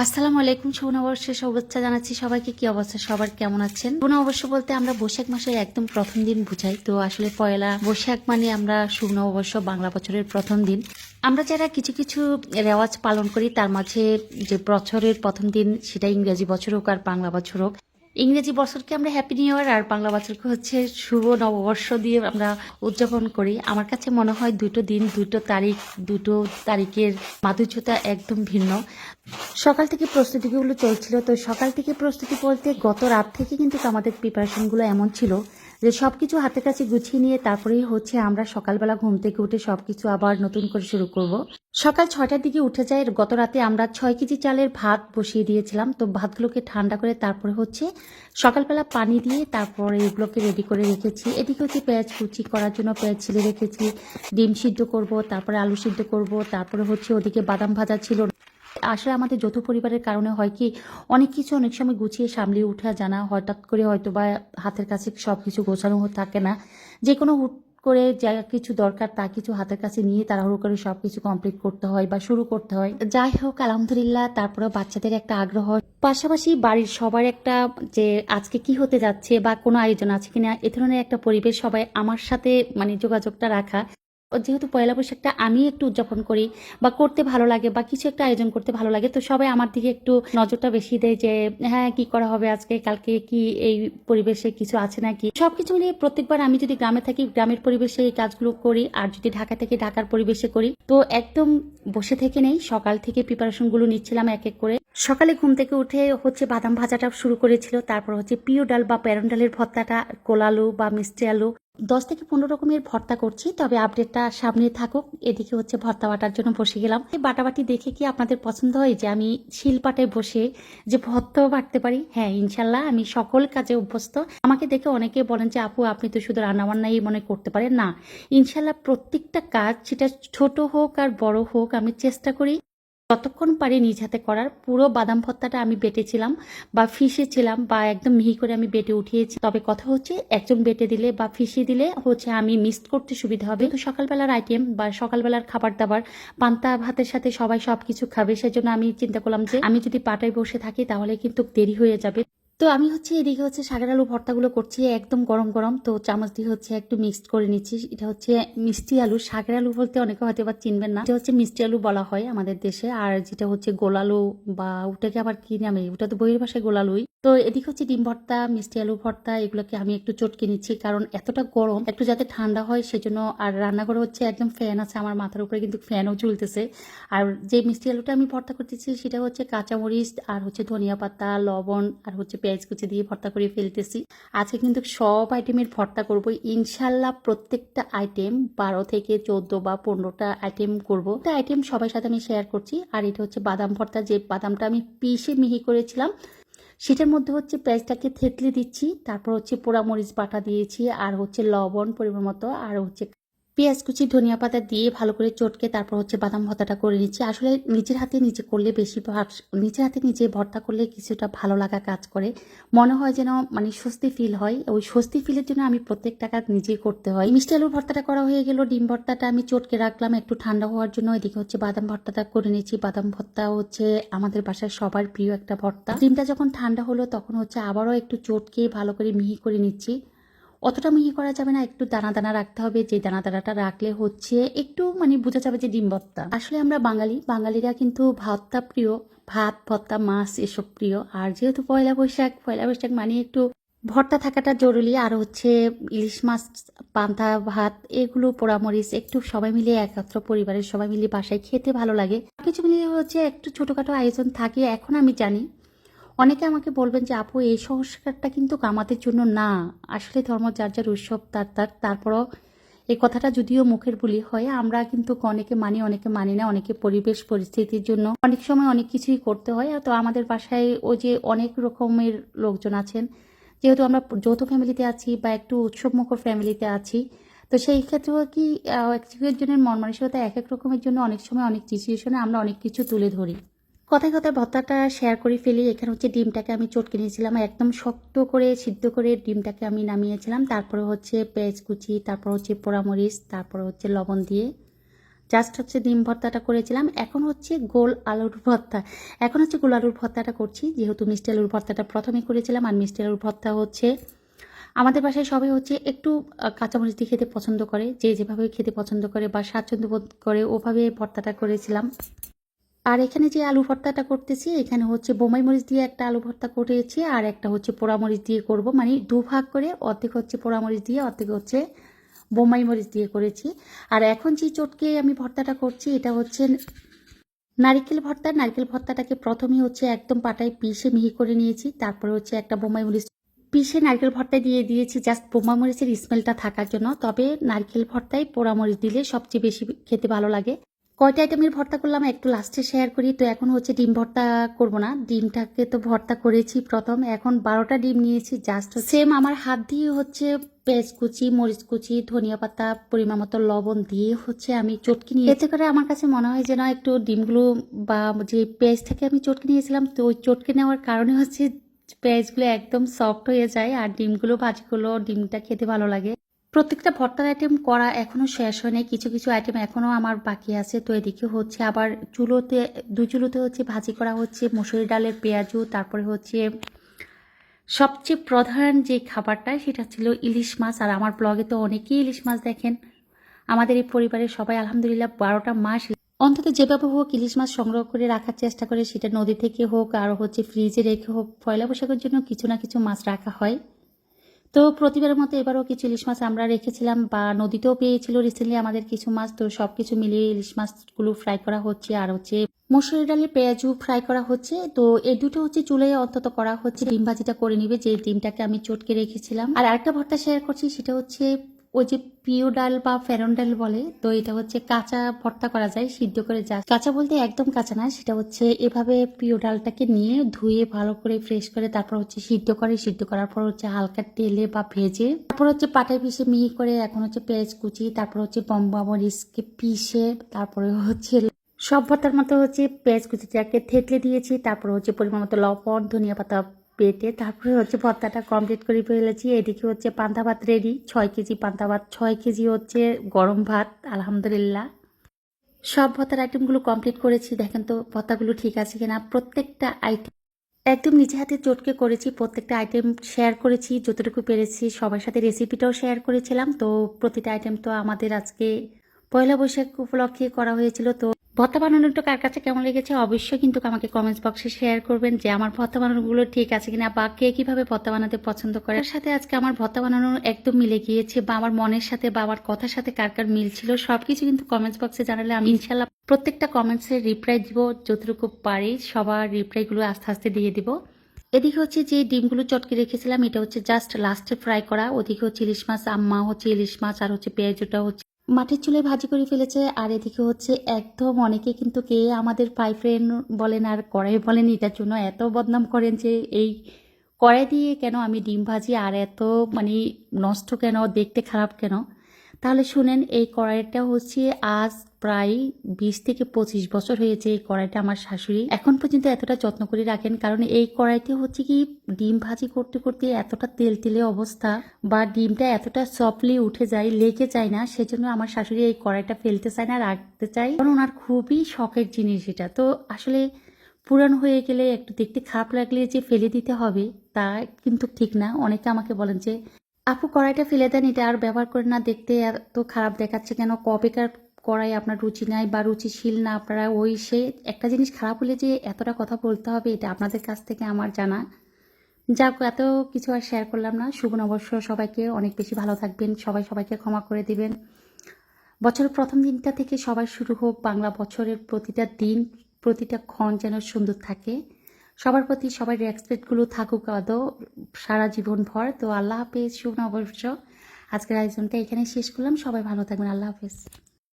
আসসালামু আলাইকুম, শুভ নববর্ষের শুভেচ্ছা জানাচ্ছি সবাইকে। কি অবস্থা? সবার কেমন আছেন? শুভ নববর্ষ বলতে আমরা বৈশাখ মাসের একদম প্রথম দিন বুঝাই। তো আসলে পয়লা বৈশাখ মানে আমরা শুভ নববর্ষ, বাংলা বছরের প্রথম দিন। আমরা যারা কিছু কিছু রেওয়াজ পালন করি, তার মাঝে যে বছরের প্রথম দিন সেটা ইংরেজি বছর হোক আর বাংলা বছর হোক। ইংরেজি বছরকে আমরা হ্যাপি নিউ ইয়ার আর বাংলা বছরকে হচ্ছে শুভ নববর্ষ দিয়ে আমরা উদযাপন করি। আমার কাছে মনে হয় দুটো দিন, দুটো তারিখ, দুটো তারিখের মাধুর্যতা একদম ভিন্ন। সকাল থেকে প্রস্তুতিগুলো চলছিল। তো সকাল থেকে প্রস্তুতি বলতে গত রাত থেকে কিন্তু আমাদের প্রিপারেশনগুলো এমন ছিল যে সব কিছু হাতের কাছে গুছিয়ে নিয়ে তারপরেই হচ্ছে আমরা সকালবেলা ঘুম থেকে উঠে সব কিছু আবার নতুন করে শুরু করব। সকাল ছয়টার দিকে উঠে যায়, গত রাতে আমরা ছয় কেজি চালের ভাত বসিয়ে দিয়েছিলাম। তো ভাতগুলোকে ঠান্ডা করে তারপরে হচ্ছে সকালবেলা পানি দিয়ে তারপরে এগুলোকে রেডি করে রেখেছি। এদিকে হচ্ছে পেঁয়াজ কুচি করার জন্য পেঁয়াজ ছিলে রেখেছি, ডিম সিদ্ধ করব, তারপরে আলু সিদ্ধ করব, তারপরে হচ্ছে ওদিকে বাদাম ভাজা ছিল। আসলে আমাদের যৌথ পরিবারের কারণে হয় কি, অনেক কিছু অনেক সময় গুছিয়ে সামলিয়ে উঠা জানা, হঠাৎ করে হয়তো বা হাতের কাছে সব কিছু গোছানো থাকে না। যে কোনো হুট করে যা কিছু দরকার তা কিছু হাতের কাছে নিয়ে তাড়াহুড়ো করে সব কিছু কমপ্লিট করতে হয় বা শুরু করতে হয়। যাই হোক, আলহামদুলিল্লাহ তারপরে বাচ্চাদের একটা আগ্রহ। পাশাপাশি বাড়ির সবার একটা যে আজকে কি হতে যাচ্ছে বা কোনো আয়োজন আছে কিনা, এ ধরনের একটা পরিবেশ সবাই আমার সাথে মানে যোগাযোগটা রাখা। যেহেতু পয়লা বৈশাখটা আমি একটু উদযাপন করি বা করতে ভালো লাগে বা কিছু একটা আয়োজন করতে ভালো লাগে, তো সবাই আমার দিকে একটু নজরটা বেশি দেয় যে হ্যাঁ কি করা হবে আজকে? কালকে কি এই পরিবেশে কিছু আছে নাকি? সবকিছু মিলিয়ে প্রত্যেকবার আমি যদি গ্রামে থাকি, গ্রামের পরিবেশে এই কাজগুলো করি আর যদি ঢাকা থেকে, ঢাকার পরিবেশে করি। তো একদম বসে থেকে নেই, সকাল থেকে প্রিপারেশনগুলো নিচ্ছিলাম এক এক করে। সকালে ঘুম থেকে উঠে হচ্ছে বাদাম ভাজাটা শুরু করেছিল, তারপর হচ্ছে পিও ডাল বা প্যারন ডালের ভর্তাটা কোলালু বা মিষ্টি আলু। দশ থেকে পনেরো রকমের ভর্তা করছি, তবে আপডেটটা সামনে থাকুক, এদিকে হচ্ছে ভর্তা বাটার জন্য বসে গেলাম। এই বাটাবাটি দেখে কি আপনাদের পছন্দ হয় যে আমি শিলপাটায় বসে যে ভর্তাও বাটতে পারি? হ্যাঁ ইনশাল্লাহ, আমি সকল কাজে অভ্যস্ত। আমাকে দেখে অনেকে বলেন যে, আপু, আপনি তো শুধু রান্নাবান্নাই মনে করতে পারেন। না, ইনশাল্লাহ প্রত্যেকটা কাজ, সেটা ছোট হোক আর বড় হোক, আমি চেষ্টা করি যতক্ষণ পারি নিজ হাতে করার, পুরো বাদাম ভর্তাটা আমি বেটেছিলাম বা ফিসেছিলাম বা একদম মিহি করে আমি বেটে উঠিয়েছি। তবে কথা হচ্ছে, একজন বেটে দিলে বা ফিসে দিলে হচ্ছে আমি মিস করতে সুবিধা হবে। তো সকালবেলার আইটেম বা সকালবেলার খাবার দাবার, পান্তা ভাতের সাথে সবাই সব কিছু খাবে, সেজন্য আমি চিন্তা করলাম যে, আমি যদি পাটায় বসে থাকি তাহলে কিন্তু দেরি হয়ে যাবে। তো আমি হচ্ছে এদিকে হচ্ছে শাকের আলু ভর্তাগুলো করছি, একদম গরম গরম। তো চামচ দিয়ে হচ্ছে একটু মিক্সড করে নিচ্ছি। এটা হচ্ছে মিষ্টি আলু। শাকের আলু বলতে অনেকে হয়তো বা চিনবেন না। এটা হচ্ছে মিষ্টি আলু বলা হয় আমাদের দেশে। আর যেটা হচ্ছে গোলালু বা ওটাকে আবার কি নামে? ওটা তো বইয়ের ভাষায় গোলালুই তো এদিকে হচ্ছে ডিম ভর্তা, মিষ্টি আলু ভর্তা, এগুলোকে আমি একটু চটকে নিচ্ছি। কারণ এতটা গরম, একটু যাতে ঠান্ডা হয় সেজন্য আর রান্নাঘরে হচ্ছে একদম ফ্যান আছে আমার মাথার উপরে, কিন্তু ফ্যানও চলতেছে আর যে মিষ্টি আলুটা আমি ভর্তা করতেছি সেটা হচ্ছে কাঁচামরিচ, আর হচ্ছে ধনিয়া পাতা, লবণ, আর হচ্ছে পেঁয়াজ কুচি দিয়ে ভর্তা করে ফেলতেছি। আজকে কিন্তু সব আইটেমের ভর্তা করব ইনশাল্লাহ প্রত্যেকটা আইটেম বারো থেকে চোদ্দ বা পনেরোটা আইটেম করব। একটা আইটেম সবার সাথে আমি শেয়ার করছি, আর এটা হচ্ছে বাদাম ভর্তা। যে বাদামটা আমি পিষে মিহি করেছিলাম, সেটার মধ্যে হচ্ছে পেঁয়াজটাকে থেতলে দিচ্ছি, তারপর হচ্ছে পোড়ামরিচ বাটা দিয়েছি, আর হচ্ছে লবণ পরিমাণ মতো, আর হচ্ছে পেঁয়াজ কুচি, ধনিয়া পাতা দিয়ে ভালো করে চটকে তারপর হচ্ছে বাদাম ভর্তাটা করে নিচ্ছি। আসলে নিজের হাতে নিজে করলে বেশি নিজের হাতে নিজে ভর্তা করলে কিছুটা ভালো লাগা কাজ করে। মনে হয় যেন মানে স্বস্তি ফিল হয়। ওই স্বস্তি ফিলের জন্য আমি প্রত্যেকটা কাজ নিজেই করতে হয়। মিষ্টি আলুর ভর্তাটা করা হয়ে গেল, ডিম ভর্তাটা আমি চটকে রাখলাম একটু ঠান্ডা হওয়ার জন্য। এদিকে হচ্ছে বাদাম ভর্তাটা করে নিচ্ছি বাদাম ভর্তা হচ্ছে আমাদের বাসায় সবার প্রিয় একটা ভর্তা। ডিমটা যখন ঠান্ডা হলো তখন হচ্ছে আবারও একটু চটকে ভালো করে মিহি করে নিচ্ছি। অতটা মিহি করা যাবে না, একটু দানা দানা রাখতে হবে, যে দানা দানাটা রাখলে হচ্ছে একটু মানে বোঝা যাবে যে ডিম ভর্তা আসলে আমরা বাঙালি, বাঙালিরা কিন্তু ভর্তা প্রিয়, ভাত ভর্তা মাছ এসব প্রিয়। আর যেহেতু পয়লা বৈশাখ পয়লা বৈশাখ মানে একটু ভর্তা থাকাটা জরুরি, আর হচ্ছে ইলিশ মাছ, পান্তা, ভাত এগুলো পোড়ামরিচ একটু সবাই মিলে একত্র পরিবারের সবাই মিলে বাসায় খেতে ভালো লাগে। কিছু মিলিয়ে হচ্ছে একটু ছোটখাটো আয়োজন থাকে, এখন আমি জানি অনেকে আমাকে বলবেন যে, আপু, এই সংস্কারটা কিন্তু আমাদের জন্য না। আসলে ধর্ম যার যার উৎসব, তার তার। তারপরও এই কথাটা যদিও মুখের বুলি হয়, আমরা কিন্তু অনেকে মানি অনেকে মানি না। অনেকে পরিবেশ, পরিস্থিতির জন্য অনেক সময় অনেক কিছুই করতে হয়। তো আমাদের বাসায় ও যে অনেক রকমের লোকজন আছেন। যেহেতু আমরা যৌথ ফ্যামিলিতে আছি বা একটু উৎসবমুখর ফ্যামিলিতে আছি, তো সেই ক্ষেত্রেও কি এক একজনের মন মানসিকতা এক এক রকমের জন্য অনেক সময় অনেক সিচুয়েশনে আমরা অনেক কিছু তুলে ধরি। কথায় কথায় ভর্তাটা শেয়ার করে ফেলি। এখানে হচ্ছে ডিমটাকে আমি চটকে নিয়েছিলাম, একদম শক্ত করে, সিদ্ধ করে ডিমটাকে আমি নামিয়েছিলাম। তারপরে হচ্ছে পেঁয়াজ কুচি, তারপর হচ্ছে পোড়ামরিচ, তারপর হচ্ছে লবণ দিয়ে জাস্ট হচ্ছে ডিম ভর্তাটা করেছিলাম। এখন হচ্ছে গোল আলুর ভর্তা। এখন হচ্ছে গোল আলুর ভর্তাটা করছি, যেহেতু মিষ্টি আলুর ভর্তাটা প্রথমে করেছিলাম। আর মিষ্টি আলুর ভর্তা হচ্ছে আমাদের বাসায় সবাই হচ্ছে একটু কাঁচামরিচ দিয়ে খেতে পছন্দ করে। যে যেভাবে খেতে পছন্দ করে বা স্বাচ্ছন্দ্য বোধ করে, ওভাবে ভর্তাটা করেছিলাম। আর এখানে যে আলু ভর্তাটা করতেছি, এখানে হচ্ছে বোমাই মরিচ দিয়ে একটা আলু ভর্তা করেছি, আর একটা হচ্ছে পোড়ামরিচ দিয়ে করব। মানে দু ভাগ করে অর্ধেক হচ্ছে পোড়ামরিচ দিয়ে, অর্ধেক হচ্ছে বোমাই মরিচ দিয়ে করেছি। আর এখন যে চটকে আমি ভর্তাটা করছি, এটা হচ্ছে নারকেল ভর্তা। নারকেল ভর্তাটাকে প্রথমে হচ্ছে একদম পাটায় পিষে মিহি করে নিয়েছি, তারপরে হচ্ছে একটা বোমাই মরিচ পিষে নারকেল ভর্তা দিয়ে দিয়েছি, জাস্ট বোমা মরিচের স্মেলটা থাকার জন্য। তবে নারকেল ভর্তায় পোড়া মরিচ দিলে সবচেয়ে বেশি খেতে ভালো লাগে। কয়টা আইটেমের ভর্তা করলাম? একটু লাস্টে শেয়ার করি। তো এখন হচ্ছে ডিম ভর্তা করব না। ডিমটাকে তো ভর্তা করেছি প্রথম। এখন বারোটা ডিম নিয়েছি। জাস্ট সেম আমার হাত দিয়ে হচ্ছে পেঁয়াজ কুচি মরিচ কুচি ধনিয়া পাতা পরিমাণ মতো লবণ দিয়ে হচ্ছে আমি চটকি নিয়ে এতে করে আমার কাছে মনে হয় যে না একটু ডিমগুলো বা যে পেঁয়াজ থেকে আমি চটকে নিয়েছিলাম তো ওই চটকে নেওয়ার কারণে হচ্ছে পেঁয়াজগুলো একদম সফট হয়ে যায় আর ডিমগুলো ভাজিগুলো ডিমটা খেতে ভালো লাগে। প্রত্যেকটা ভর্তার আইটেম করা এখনও শেষ হয়নি, কিছু কিছু আইটেম এখনও আমার বাকি আছে। তো এদিকে হচ্ছে আবার চুলোতে, দুই চুলোতে হচ্ছে ভাজি করা হচ্ছে মসুরি ডালের পেঁয়াজু, তারপরে হচ্ছে সবচেয়ে প্রধান যে খাবারটা সেটা ছিল ইলিশ মাছ। আর আমার ব্লগে তো অনেকেই ইলিশ মাছ দেখেন। আমাদের এই পরিবারের সবাই আলহামদুলিল্লাহ বারোটা মাস অন্তত যেভাবে হোক ইলিশ মাছ সংগ্রহ করে রাখার চেষ্টা করে, সেটা নদী থেকে হোক আর হচ্ছে ফ্রিজে রেখে হোক, পয়লা বৈশাখের জন্য কিছু না কিছু মাছ রাখা হয়। তো প্রতিবারের মতো এবারও কিছু ইলিশ মাছ আমরা রেখেছিলাম বা নদীতেও পেয়েছিল রিসেন্টলি আমাদের কিছু মাছ, তো সব কিছু মিলিয়ে ইলিশ মাছগুলো ফ্রাই করা হচ্ছে। আর হচ্ছে মসুরি ডালের পেঁয়াজু ফ্রাই করা হচ্ছে। তো এই দুটো হচ্ছে চুলে অন্তত করা হচ্ছে। ডিম ভাজিটা করে নিবে যে ডিমটাকে আমি চটকে রেখেছিলাম। আর আরেকটা ভর্তা শেয়ার করছি, সেটা হচ্ছে ওই যে পিও ডাল বা ফেরন ডাল বলে, তো এটা হচ্ছে কাঁচা ভর্তা করা যায়, সিদ্ধ করে যা। কাঁচা বলতে একদম কাঁচা না, সেটা হচ্ছে এভাবে পিও ডালটাকে নিয়ে ধুয়ে ভালো করে ফ্রেশ করে তারপর হচ্ছে সিদ্ধ করে, সিদ্ধ করার পর হচ্ছে হালকা তেলে বা ভেজে, তারপর হচ্ছে পাটায় পিষে মিহি করে এখন হচ্ছে পেঁয়াজ কুচি, তারপর হচ্ছে বম্বা মরিচকে পিষে, তারপরে হচ্ছে সব ভর্তার মতো হচ্ছে পেঁয়াজ কুচিটাকে থেতলে দিয়েছি, তারপর হচ্ছে পরিমাণ মতো লবণ, ধনিয়া পাতা পেটে, তারপরে হচ্ছে ভর্তাটা কমপ্লিট করে ফেলেছি। এদিকে হচ্ছে পান্তা ভাত রেডি ছয় কেজি পান্তা ভাত, ছয় কেজি হচ্ছে গরম ভাত, আলহামদুলিল্লাহ। সব ভর্তার আইটেমগুলো কমপ্লিট করেছি। দেখেন তো ভর্তাগুলো ঠিক আছে কিনা? প্রত্যেকটা আইটেম একদম নিজে হাতে চটকে করেছি, প্রত্যেকটা আইটেম শেয়ার করেছি, যতটুকু পেরেছি। সবার সাথে রেসিপিটাও শেয়ার করেছিলাম। তো প্রতিটা আইটেম তো আমাদের আজকে পয়লা বৈশাখ উপলক্ষে করা হয়েছিল। তো ভর্তা বানানোটা কার কাছে কেমন লেগেছে অবশ্যই কিন্তু আমাকে কমেন্টস বক্সে শেয়ার করবেন যে আমার ভর্তা বানানোগুলো ঠিক আছে কিনা বা কে কীভাবে ভর্তা বানাতে পছন্দ করে। তার সাথে আজকে আমার ভর্তা বানানো একদম মিলে গিয়েছে বা আমার মনের সাথে বা আমার কথার সাথে কার কার মিল ছিল সব কিছু কিন্তু কমেন্টস বক্সে জানালে আমি ইনশাল্লাহ প্রত্যেকটা কমেন্টসের রিপ্লাই দিব যতটুকু পারি, সবার রিপ্লাইগুলো আস্তে আস্তে দিয়ে দিব। এদিকে হচ্ছে যে ডিমগুলো চটকে রেখেছিলাম, এটা হচ্ছে জাস্ট লাস্টে ফ্রাই করা, ওদিকে হচ্ছে ইলিশ মাছ, আম্মা হচ্ছে ইলিশ মাছ আর হচ্ছে পেঁয়াজটা হচ্ছে মাটির চুলে ভাজি করে ফেলেছে, আর এদিকে হচ্ছে একদম অনেকে কিন্তু কে আমাদের পাই বলেন আর কড়াই বলেন এটার জন্য এত বদনাম করেন যে এই কড়াই দিয়ে কেন আমি ডিম ভাজি আর এত মানে নষ্ট কেন, দেখতে খারাপ কেন? তাহলে শুনেন, এই কড়াইটা হচ্ছে আজ প্রায় বিশ থেকে পঁচিশ বছর হয়েছে এই কড়াইটা আমার শাশুড়ি এখন পর্যন্ত এতটা যত্ন করে রাখেন। কারণ এই কড়াইতে হচ্ছে কি, ডিম ভাজি করতে করতে এতটা তেল তেলে অবস্থা বা ডিমটা এতটা সফটলি উঠে যায়, লেগে যায় না, সেজন্য আমার শাশুড়ি এই কড়াইটা ফেলতে চায় না, রাখতে চায়। কারণ ওনার খুবই শখের জিনিস এটা। তো আসলে পুরানো হয়ে গেলে একটু দেখতে খারাপ লাগলে যে ফেলে দিতে হবে, তা কিন্তু ঠিক না। অনেকে আমাকে বলেন যে আপু কড়াইটা ফেলে দেন, এটা আর ব্যবহার করে না, দেখতে এত খারাপ দেখাচ্ছে কেন? কবেকার কড়াই আপনার রুচি নাই বা রুচিশীল না? আপনারা ওই সে একটা জিনিস খারাপ হলে যে এতটা কথা বলতে হবে, এটা আপনাদের কাছ থেকে আমার জানা। যাক, এত কিছু আর শেয়ার করলাম না। শুভ নবর্ষ সবাইকে, অনেক বেশি ভালো থাকবেন। সবাই সবাইকে ক্ষমা করে দিবেন। বছরের প্রথম দিনটা থেকে সবার শুরু হোক, বাংলা বছরের প্রতিটা দিন, প্রতিটা ক্ষণ যেন সুন্দর থাকে। সবার প্রতি সবার রেসপেক্টগুলো থাকুক আদৌ, সারা জীবন ভর তো আল্লাহ হাফেজ, শুভ নববর্ষ। আজকের আয়োজনটা এখানে শেষ করলাম। সবাই ভালো থাকবেন। আল্লাহ হাফেজ।